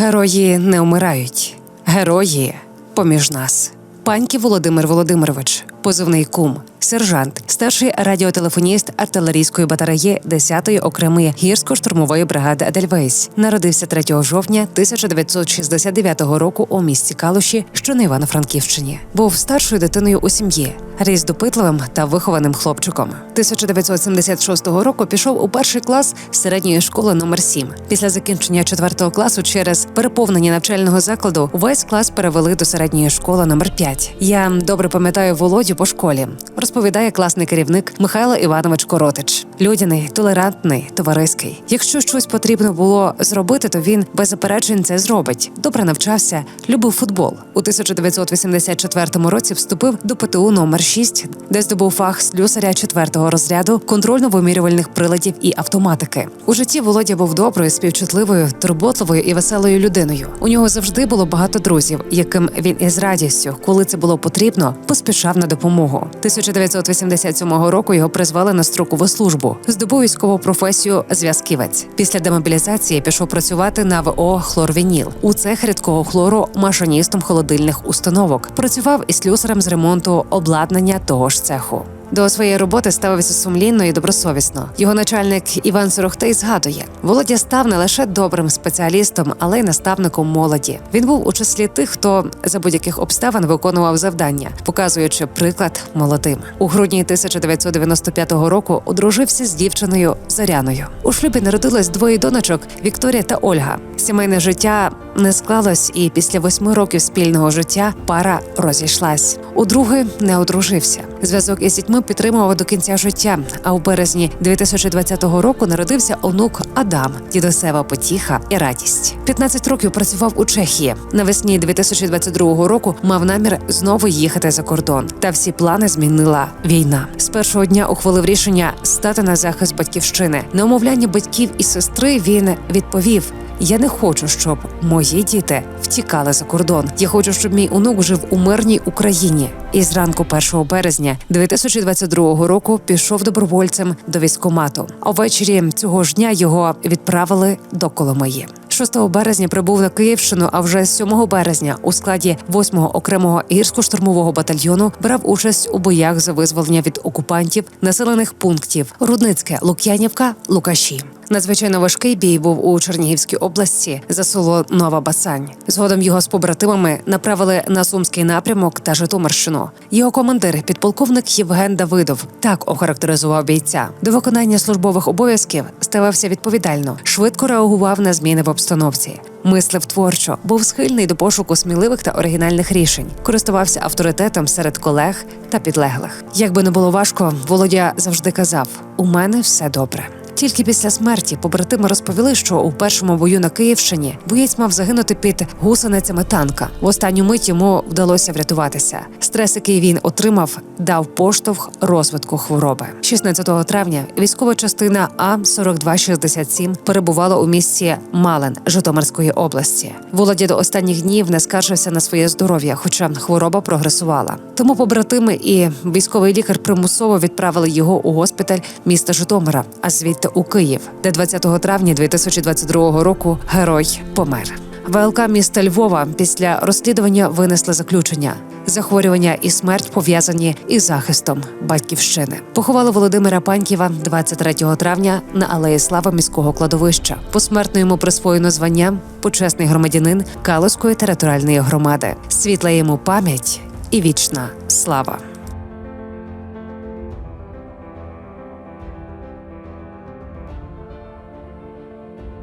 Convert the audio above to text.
Герої не вмирають, герої поміж нас. Паньки Володимир Володимирович, позивний кум, сержант, старший радіотелефоніст артилерійської батареї 10-ї окремої гірсько-штурмової бригади Едельвейс. Народився 3 жовтня 1969 року у місті Калуші, що на Івано-Франківщині. Був старшою дитиною у сім'ї, ріс допитливим та вихованим хлопчиком. 1976 року пішов у перший клас середньої школи номер 7 Після закінчення 4 класу через переповнення навчального закладу весь клас перевели до середньої школи номер 5 Я добре пам'ятаю Володю по школі. Розповідає класний керівник Михайло Іванович Коротич. Людяний, толерантний, товариський. Якщо щось потрібно було зробити, то він без заперечень це зробить. Добре навчався, любив футбол. У 1984 році вступив до ПТУ номер 6 де здобув фах слюсаря четвертого розряду контрольно-вимірювальних приладів і автоматики. У житті Володя був доброю, співчутливою, турботливою і веселою людиною. У нього завжди було багато друзів, яким він із радістю, коли це було потрібно, поспішав на допомогу. 1987 року його призвали на строкову службу. Здобув військову професію зв'язківець. Після демобілізації пішов працювати на ВО «Хлорвініл» у цех рідкого хлору машиністом холодильних установок. Працював і слюсарем з ремонту обладнання того ж цеху. До своєї роботи ставився сумлінно і добросовісно. Його начальник Іван Сорохтей згадує: Володя став не лише добрим спеціалістом, але й наставником молоді. Він був у числі тих, хто за будь-яких обставин виконував завдання, показуючи приклад молодим. У грудні 1995 року одружився з дівчиною Заряною. У шлюбі народилось двоє донечок Вікторія та Ольга. Сімейне життя не склалось, і після восьми років спільного життя пара розійшлась. У другий не одружився. Зв'язок із дітьми підтримував до кінця життя. А у березні 2020 року народився онук Адам, дідусева потіха і радість. 15 років працював у Чехії. Навесні 2022 року мав намір знову їхати за кордон. Та всі плани змінила війна. З першого дня ухвалив рішення стати на захист батьківщини. На умовляння батьків і сестри він відповів. Я не хочу, щоб мої діти втікали за кордон. Я хочу, щоб мій онук жив у мирній Україні. І зранку 1 березня 2022 року пішов добровольцем до військкомату. А ввечері цього ж дня його відправили до Коломиї. 6 березня прибув на Київщину, а вже 7 березня у складі 8-го окремого гірсько-штурмового батальйону брав участь у боях за визволення від окупантів населених пунктів Рудницьке, Лук'янівка, Лукаші. Надзвичайно важкий бій був у Чернігівській області за село Нова Басань. Згодом його з побратимами направили на Сумський напрямок та Житомирщину. Його командир, підполковник Євген Давидов, так охарактеризував бійця. До виконання службових обов'язків ставався відповідально, швидко реагував на зміни в обстановці. Мислив творчо, був схильний до пошуку сміливих та оригінальних рішень, користувався авторитетом серед колег та підлеглих. Як би не було важко, Володя завжди казав: у мене все добре. Тільки після смерті побратими розповіли, що у першому бою на Київщині боєць мав загинути під гусеницями танка. В останню мить йому вдалося врятуватися. Стрес, який він отримав, дав поштовх розвитку хвороби. 16 травня військова частина А 4267 перебувала у місті Малин Житомирської області. Володя до останніх днів не скаржився на своє здоров'я, хоча хвороба прогресувала. Тому побратими і військовий лікар примусово відправили його у госпіталь міста Житомира, а звідти у Київ, де 20 травня 2022 року герой помер. ВЛК міста Львова після розслідування винесли заключення. Захворювання і смерть пов'язані із захистом батьківщини. Поховали Володимира Паньківа 23 травня на алеї Слави міського кладовища. Посмертно йому присвоєно звання почесний громадянин Калуської територіальної громади. Світла йому пам'ять і вічна слава.